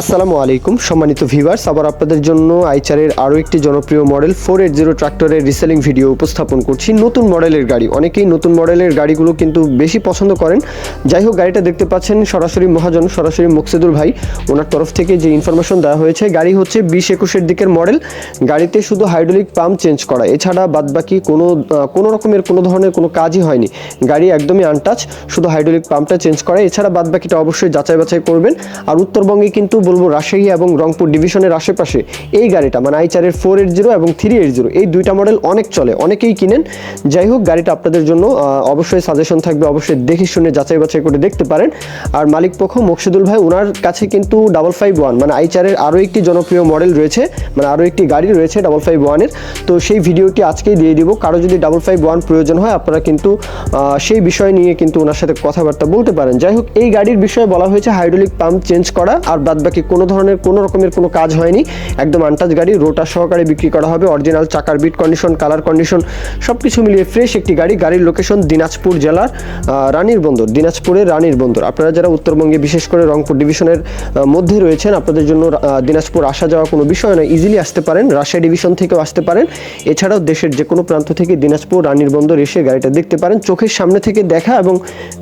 আসসালামু আলাইকুম। সম্মানিত ভিভার্স আবার আপনাদের জন্য আইচারের আরও একটি জনপ্রিয় মডেল ফোর এইট জিরো ট্রাক্টরের রিসেলিং ভিডিও উপস্থাপন করছি। নতুন মডেলের গাড়ি। অনেকেই নতুন মডেলের গাড়িগুলো কিন্তু বেশি পছন্দ করেন। যাই হোক, গাড়িটা দেখতে পাচ্ছেন সরাসরি মহাজন, সরাসরি মুকসেদুল ভাই। ওনার তরফ থেকে যে ইনফরমেশন দেওয়া হয়েছে, গাড়ি হচ্ছে বিশ একুশের দিকের মডেল। গাড়িতে শুধু হাইড্রোলিক পাম্প চেঞ্জ করা। এছাড়া বাদবাকি কোনো কোনো রকমের, কোনো ধরনের কোনো কাজই হয়নি। গাড়ি একদমই আনটাচ শুধু হাইড্রোলিক পাম্পটা চেঞ্জ করা। এছাড়া বাদবাকিটা অবশ্যই যাচাই বাছাই করবেন। আর উত্তরবঙ্গে কিন্তু বলব রাজশাহী এবং রংপুর ডিভিশনের আশেপাশে এই গাড়িটা মানে আইচারের ফোর এইট জিরো এবং থ্রি এইট জিরো, এই দুইটা মডেল অনেক চলে, অনেকেই কিনেন। যাই হোক, গাড়িটা আপনাদের জন্য অবশ্যই সাজেশন থাকবে, অবশ্যই দেখে শুনে যাচাই বাছাই করে দেখতে পারেন। আর মালিক পক্ষ মকসিদুল ভাই ওনার কাছে কিন্তু ডাবল ফাইভ ওয়ান মানে আইচারের আরও একটি জনপ্রিয় মডেল রয়েছে মানে আরও একটি গাড়ি রয়েছে ডাবল ফাইভ ওয়ানের তো সেই ভিডিওটি আজকেই দিয়ে দিব। কারও যদি ডাবল ফাইভ ওয়ান প্রয়োজন হয়, আপনারা কিন্তু সেই বিষয় নিয়ে কিন্তু ওনার সাথে কথাবার্তা বলতে পারেন। যাই হোক, এই গাড়ির বিষয়ে বলা হয়েছে হাইড্রোলিক পাম্প চেঞ্জ করা, আর বাদবাকি কোনো ধরনের কোনো রকমের কোনো কাজ হয়নি। একদম আনটাচ গাড়ি, রোটার সহকারে বিক্রি করা হবে অরিজিনাল চাকার বিট কন্ডিশন কালার কন্ডিশন সব কিছু মিলিয়ে ফ্রেশ একটি গাড়ি। গাড়ির লোকেশন দিনাজপুর জেলার রানীর বন্দর, দিনাজপুরের রানীর বন্দর। আপনারা যারা উত্তরবঙ্গে, বিশেষ করে রংপুর ডিভিশনের মধ্যে রয়েছেন, আপনাদের জন্য দিনাজপুর আসা যাওয়া কোনো বিষয় নয় ইজিলি আসতে পারেন, রাজশাহী ডিভিশন থেকেও আসতে পারেন। এছাড়াও দেশের যে কোনো প্রান্ত থেকে দিনাজপুর, রানীর বন্দর এসে গাড়িটা দেখতে পারেন। চোখের সামনে থেকে দেখা এবং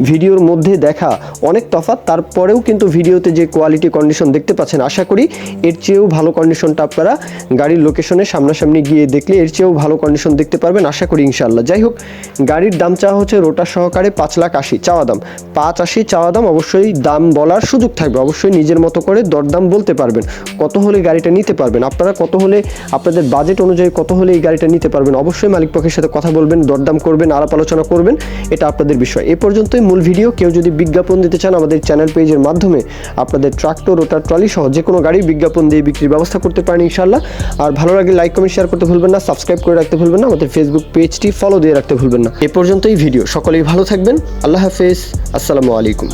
ভিডিওর মধ্যে দেখা অনেক তফাৎ। তারপরেও কিন্তু ভিডিওতে যে কোয়ালিটি কন্ডিশন দেখতে পাচ্ছেন। আশা করি এর চেয়েও ভালো কন্ডিশনটা আপনারা গাড়ির লোকেশনে সামনাসামনি গিয়ে দেখলে এর চেয়েও ভালো কন্ডিশন দেখতে পারবেন, আশা করি ইনশাল্লাহ যাই হোক, গাড়ির দাম চাওয়া হচ্ছে রোটার সহকারে পাঁচ লাখ আশি, চাওয়া দাম। পাঁচ আশি, চাওয়া দাম অবশ্যই দাম বলার সুযোগ থাকবে। অবশ্যই নিজের মতো করে দরদাম বলতে পারবেন। কত হলে গাড়িটা নিতে পারবেন? আপনারা কত হলে, আপনাদের বাজেট অনুযায়ী কত হলে এই গাড়িটা নিতে পারবেন? অবশ্যই মালিক পক্ষের সাথে কথা বলবেন, দরদাম করবেন, আলাপ আলোচনা করবেন, এটা আপনাদের বিষয়। এ পর্যন্তই মূল ভিডিও। কেউ যদি বিজ্ঞাপন দিতে চান আমাদের চ্যানেল পেজের মাধ্যমে, আপনাদের ট্রাক্টর রোটার ট্রলি সহ যে কোনো গাড়ি বিজ্ঞাপন দিয়ে বিক্রির ব্যবস্থা করতে পারেন ইনশাল্লাহ আর ভালো লাগলে লাইক কমেন্ট শেয়ার করতে ভুলবেন না সাবস্ক্রাইব করে রাখতে ভুলবেন না, আমাদের ফেসবুক পেজটি ফলো দিয়ে রাখতে ভুলবেন না। এ পর্যন্তই ভিডিও সকলেই ভালো থাকবেন। আল্লাহ হাফেজ। আসসালামু আলাইকুম।